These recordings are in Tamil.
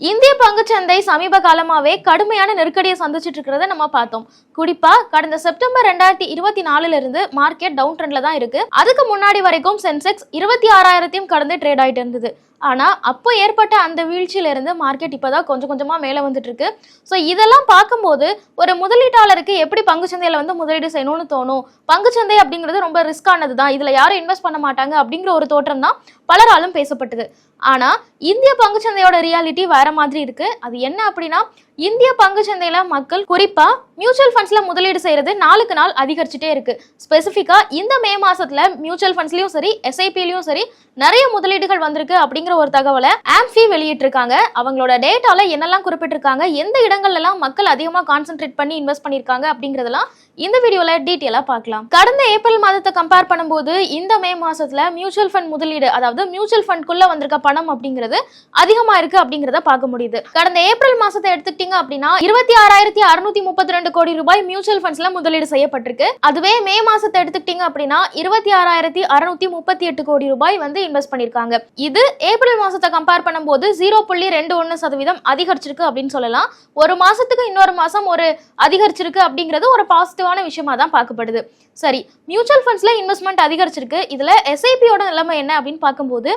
இந்திய பங்குச்சந்தை சமீப காலமாகவே கடுமையான நெருக்கடியை சந்திச்சுட்டு இருக்கிறத நம்ம பார்த்தோம். குறிப்பா கடந்த செப்டம்பர் ரெண்டாயிரத்தி இருபத்தி நாலுல இருந்து மார்க்கெட் டவுன் ட்ரெண்ட்ல தான் இருக்கு. அதுக்கு முன்னாடி வரைக்கும் சென்செக்ஸ் இருபத்தி ஆறாயிரத்தையும் கடந்து ட்ரேட் ஆயிட்டு இருந்தது. ஆனா அப்போ ஏற்பட்ட அந்த வீழ்ச்சியில இருந்து மார்க்கெட் இப்பதான் கொஞ்சம் கொஞ்சமா மேல வந்துட்டு இருக்கு. ஸோ இதெல்லாம் பார்க்கும்போது ஒரு முதலீட்டாளருக்கு எப்படி பங்குச்சந்தையில வந்து முதலீடு செய்யணும்னு தோணும்? பங்குச்சந்தை அப்படிங்கிறது ரொம்ப ரிஸ்கானது தான் இதுல யாரும் இன்வெஸ்ட் பண்ண மாட்டாங்க அப்படிங்கிற ஒரு தோற்றம் தான் பலராலும் பேசப்பட்டது. ஆனா இந்திய பங்குச்சந்தையோட ரியாலிட்டி வேற மாதிரி இருக்கு. அது என்ன அப்படின்னா இந்திய பங்குச்சந்தையில மக்கள் குறிப்பா மியூச்சுவல் ஃபண்ட்ஸ்ல முதலீடு செய்யறது நாளுக்கு நாள் அதிகரிச்சுட்டே இருக்கு. ஸ்பெசிஃபிக்கா இந்த மே மாசத்துல மியூச்சுவல் ஃபண்ட்ஸ்லயும் சரி எஸ்ஐபிலையும் சரி நிறைய முதலீடுகள் வந்திருக்கு அப்படிங்கிற ஒரு தகவலை ஆம்ஃபி வெளியிட்டிருக்காங்க. அவங்களோட டேட்டால என்னெல்லாம் குறிப்பிட்டிருக்காங்க எந்த இடங்கள்ல எல்லாம் மக்கள் அதிகமா கான்சென்ட்ரேட் பண்ணி இன்வெஸ்ட் பண்ணிருக்காங்க அப்படிங்கறதெல்லாம் இந்த வீடியோல டீட்டெயிலா பார்க்கலாம். கடந்த ஏப்ரல் மாதத்தை கம்பேர் பண்ணும்போது இந்த மே மாசத்துல மியூச்சுவல் ஃபண்ட் முதலீடு அதாவது மியூச்சுவல் ஃபண்ட்குள்ள வந்திருக்க பணம் அப்படிங்கிறது அதிகமா இருக்கு அப்படிங்கறத பார்க்க முடியுது. கடந்த ஏப்ரல் மாசத்தை எடுத்துக்கிட்டீங்க அப்படின்னா இருபத்தி ஆறாயிரத்தி அறுநூத்தி முப்பத்தி ரெண்டு கோடி ரூபாய் மியூச்சுவல் ஃபண்ட்ஸ்ல முதலீடு செய்யப்பட்டிருக்கு. அதுவே மே மாசத்தை எடுத்துக்கிட்டீங்க அப்படின்னா இருபத்தி ஆறாயிரத்தி அறுநூத்தி முப்பத்தி எட்டு கோடி ரூபாய் வந்து இன்வெஸ்ட் பண்ணிருக்காங்க இது ஏப்ரல் மாசத்தை கம்பேர் பண்ணும்போது ஜீரோ புள்ளி ரெண்டு ஒன்னு சதவீதம் அதிகரிச்சிருக்கு அப்படின்னு சொல்லலாம். ஒரு மாசத்துக்கு இன்னொரு மாசம் ஒரு அதிகரிச்சிருக்கு அப்படிங்கிறது ஒரு பாசிட்டிவான விஷயமா தான் பார்க்கப்படுது. சரி மியூச்சுவல் ஃபண்ட்ஸில் இன்வெஸ்ட்மெண்ட் அதிகரிச்சிருக்கு. இதில் எஸ்ஐபியோட நிலைமை என்ன அப்படின்னு பார்க்கும்போது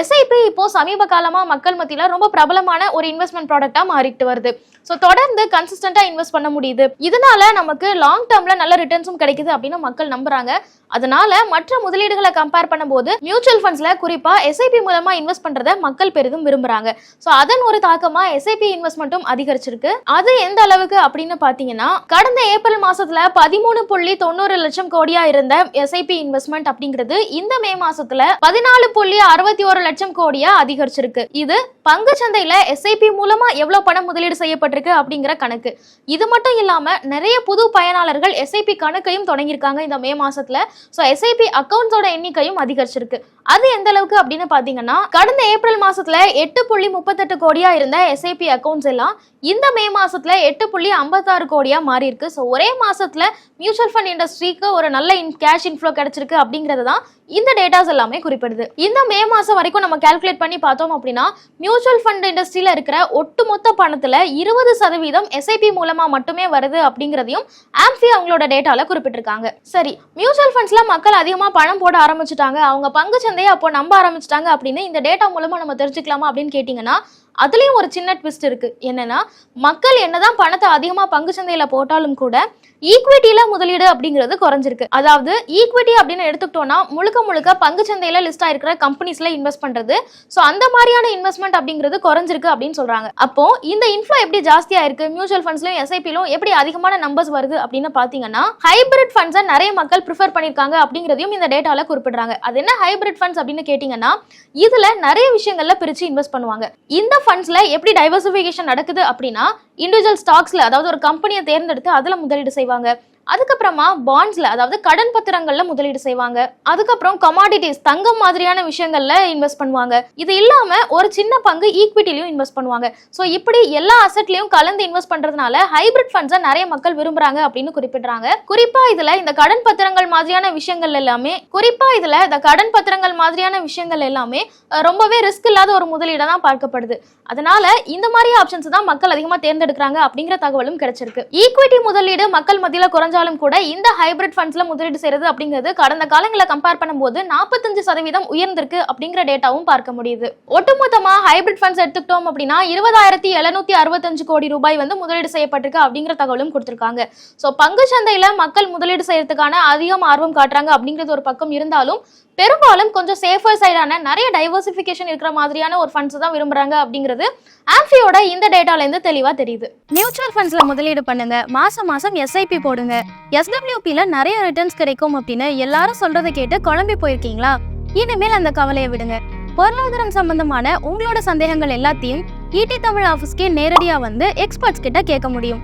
எஸ்ஐபி இப்போது சமீப காலமாக மக்கள் மத்தியில் ரொம்ப பிரபலமான ஒரு இன்வெஸ்ட்மெண்ட் ப்ராடக்டாக மாறிட்டு வருது. ஸோ தொடர்ந்து கன்சிஸ்டண்ட்டாக இன்வெஸ்ட் பண்ண முடியுது. இதனால நமக்கு லாங் டேர்மில் நல்ல ரிட்டர்ன்ஸும் கிடைக்குது அப்படின்னு மக்கள் நம்புறாங்க. அதனால மற்ற முதலீடுகளை கம்பேர் பண்ணும்போது மியூச்சுவல் ஃபண்ட்ஸில் குறிப்பாக எஸ்ஐபி மூலமாக இன்வெஸ்ட் பண்ணுறதை மக்கள் பெரிதும் விரும்புறாங்க. ஸோ அதன் ஒரு தாக்கமாக எஸ்ஐபி இன்வெஸ்ட்மெண்ட்டும் அதிகரிச்சிருக்கு. அது எந்த அளவுக்கு அப்படின்னு பார்த்தீங்கன்னா கடந்த ஏப்ரல் மாதத்தில் பதிமூணு புள்ளி தொண்ணூறு லட்சம் கோடியா இருந்த எஸ்ஐபி இன்வெஸ்ட்மெண்ட் அப்படிங்கிறது இந்த மே மாசத்துல பதினாலு புள்ளி அறுபத்தி ஒரு லட்சம் கோடியா அதிகரிச்சிருக்கு. இது பங்கு சந்தையில எஸ்ஐபி மூலமா எவ்வளவு பணம் முதலீடு செய்யப்பட்டிருக்கு அப்படிங்கிற கணக்கு. இது மட்டும் இல்லாம நிறைய புது பயனாளர்கள் எஸ்ஐபி கணக்கையும் தொடங்கியிருக்காங்க இந்த மே மாசத்துல. ஸோ எஸ்ஐபி அக்கௌண்ட்ஸோட எண்ணிக்கையும் அதிகரிச்சிருக்கு. அது எந்த அளவுக்கு அப்படின்னு பாத்தீங்கன்னா கடந்த ஏப்ரல் மாசத்துல எட்டு புள்ளி முப்பத்தெட்டு கோடியா இருந்த எஸ்ஐபி அக்கௌண்ட்ஸ் எல்லாம் இந்த மே மாசத்துல எட்டு புள்ளி ஐம்பத்தாறு கோடியா மாறி இருக்கு ஸோ ஒரே மாசத்துல மியூச்சுவல் ஃபண்ட் இண்டஸ்ட்ரிக்கு ஒரு நல்ல இன் கேஷ் இன்ஃப்ளோ கிடைச்சிருக்கு அப்படிங்கிறது தான் இந்த டேட்டாஸ் எல்லாமே குறிப்பிடுது. இந்த மே மாசம் வரைக்கும் நம்ம கால்குலேட் பண்ணி பார்த்தோம் அப்படின்னா மியூச்சுவல் ஃபண்ட் இண்டஸ்ட்ரியில இருக்கிற ஒட்டுமொத்த பணத்துல இருபது சதவீதம் எஸ்ஐபி மூலமா மட்டுமே வருது அப்படிங்கிறதையும் ஆம்ஃபி அவங்களோட டேட்டால குறிப்பிட்டிருக்காங்க. சரி மியூச்சுவல் ஃபண்ட்ஸ்ல மக்கள் அதிகமா பணம் போட ஆரம்பிச்சுட்டாங்க. அவங்க பங்கு சந்தையை அப்போ நம்ப ஆரம்பிச்சிட்டாங்க அப்படின்னு இந்த டேட்டா மூலமா நம்ம தெரிஞ்சுக்கலாமா அப்படின்னு கேட்டிங்கன்னா அதுலயும் ஒரு சின்ன ட்விஸ்ட் இருக்கு. என்னன்னா மக்கள் என்னதான் பணத்தை அதிகமா பங்கு சந்தையில போட்டாலும் கூட ஈக்விட்டியில முதலீடு அப்படிங்கிறது குறைஞ்சிருக்கு. அதாவது ஈக்விட்டி அப்படின்னு எடுத்துக்கிட்டோம்னா முழுக்க முழுக்க பங்கு சந்தையில லிஸ்ட் ஆயிருக்கிற கம்பெனிஸ்ல இன்வெஸ்ட் பண்றது. ஸோ அந்த மாதிரியான இன்வெஸ்ட்மெண்ட் அப்படிங்கிறது குறைஞ்சிருக்கு அப்படின்னு சொல்றாங்க. அப்போ இந்த இன்ஃப்ளோ எப்படி ஜாஸ்தியா இருக்கு மியூச்சுவல் ஃபண்ட்ஸ்லயும் எஸ்ஐபிலும் எப்படி அதிகமான நம்பர்ஸ் வருது அப்படின்னு பாத்தீங்கன்னா ஹைபிரிட் ஃபண்ட்ஸை நிறைய மக்கள் ப்ரிஃபர் பண்ணிருக்காங்க அப்படிங்கிறதையும் இந்த டேட்டால குறிப்பிடுறாங்க. அது என்ன ஹைபிரிட் ஃபண்ட்ஸ் அப்படின்னு கேட்டீங்கன்னா இதுல நிறைய விஷயங்கள்ல பிரிச்சு இன்வெஸ்ட் பண்ணுவாங்க. இந்த ஃபண்ட்ஸ்ல எப்படி டைவர்சிஃபிகேஷன் நடக்குது அப்படின்னா இண்டிவிஜுவல் ஸ்டாக்ஸ்ல அதாவது ஒரு கம்பெனியை தேர்ந்தெடுத்து அதுல முதலீடு செய்வாங்க. Vâng. அதுக்கப்புறமா பாண்ட்ஸ்ல அதாவது கடன் பத்திரங்கள்ல முதலீடு செய்வாங்க. அதுக்கப்புறம் கமாடிட்டிஸ் தங்கம் மாதிரியான விஷயங்கள்ல இன்வெஸ்ட் பண்ணுவாங்க. இது இல்லாம ஒரு சின்ன பங்கு ஈக்விட்டிலையும் இன்வெஸ்ட் பண்ணுவாங்க. ஸோ இப்படி எல்லா அசெட்லயும் கலந்து இன்வெஸ்ட் பண்றதுனால ஹைபிரிட் ஃபண்ட்ஸை நிறைய மக்கள் விரும்புறாங்க அப்படின்னு குறிப்பிடுறாங்க. குறிப்பா இதுல இந்த கடன் பத்திரங்கள் மாதிரியான விஷயங்கள் எல்லாமே குறிப்பா இதுல இந்த கடன் பத்திரங்கள் மாதிரியான விஷயங்கள் எல்லாமே ரொம்பவே ரிஸ்க் இல்லாத ஒரு முதலீடா தான் பார்க்கப்படுது. அதனால இந்த மாதிரி ஆப்ஷன்ஸ் தான் மக்கள் அதிகமா தேர்ந்தெடுக்கிறாங்க அப்படிங்கிற தகவலும் கிடைச்சிருக்கு. ஈக்விட்டி முதலீடு மக்கள் மத்தியில குறைஞ்சாலும் கூட இந்த ஹைபிரிட் ஃபண்ட்ஸ்ல முதலீடு செய்யறது அப்படிங்கிறது கடந்த காலங்களை கம்பேர் பண்ணும்போது நாற்பத்தஞ்சு சதவீதம் உயர்ந்திருக்கு அப்படிங்கிற டேட்டாவும் பார்க்க முடியுது. ஒட்டுமொத்தமா ஹைபிரிட் ஃபண்ட்ஸ் எடுத்துக்கிட்டோம் அப்படின்னா இருபதாயிரத்தி எழுநூத்தி அறுபத்தஞ்சு கோடி ரூபாய் வந்து முதலீடு செய்யப்பட்டிருக்கு அப்படிங்கிற தகவலும் கொடுத்திருக்காங்க. ஸோ பங்கு சந்தையில மக்கள் முதலீடு செய்யறதுக்கான அதிகம் ஆர்வம் காட்டுறாங்க அப்படிங்கிறது ஒரு பக்கம் இருந்தாலும் பெரும்பாலும் கொஞ்சம் சேஃபர் சைடான நிறைய டைவர்சிஃபிகேஷன் இருக்கிற மாதிரியான ஒரு ஃபண்ட்ஸ் தான் விரும்புறாங்க அப்படிங்கிறது ஆம்ஃபியோட இந்த டேட்டால இருந்து தெளிவா தெரியுது. மியூச்சுவல் ஃபண்ட்ஸ்ல முதலீடு பண்ணுங்க. மாசம் மாசம் எஸ்ஐபி போடுங்க. எஸ்டபிள்யூபியில் நிறைய ரிட்டர்ன்ஸ் கிடைக்கும் அப்படின்னு எல்லாரும் சொல்றதை கேட்டு குழம்பி போயிருக்கீங்களா? இனிமேல் அந்த கவலையை விடுங்க. பொருளாதாரம் சம்பந்தமான உங்களோட சந்தேகங்கள் எல்லாத்தையும் ஈடி தமிழ் ஆஃபீஸ்க்கே நேரடியாக வந்து எக்ஸ்பர்ட்ஸ் கிட்ட கேட்க முடியும்.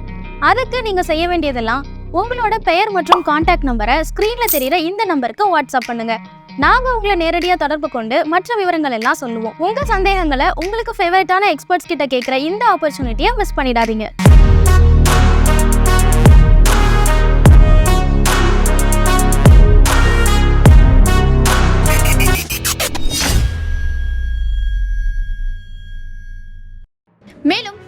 அதுக்கு நீங்கள் செய்ய வேண்டியதெல்லாம் உங்களோட பெயர் மற்றும் கான்டாக்ட் நம்பரை ஸ்க்ரீனில் தெரிகிற இந்த நம்பருக்கு வாட்ஸ்அப் பண்ணுங்க. நாங்கள் உங்களை நேரடியாக தொடர்பு கொண்டு மற்ற விவரங்கள் எல்லாம் சொல்லுவோம். உங்கள் சந்தேகங்களை உங்களுக்கு ஃபேவரட்டான எக்ஸ்பர்ட்ஸ் கிட்ட கேட்குற இந்த ஆப்பர்ச்சுனிட்டியை மிஸ் பண்ணிடாதீங்க.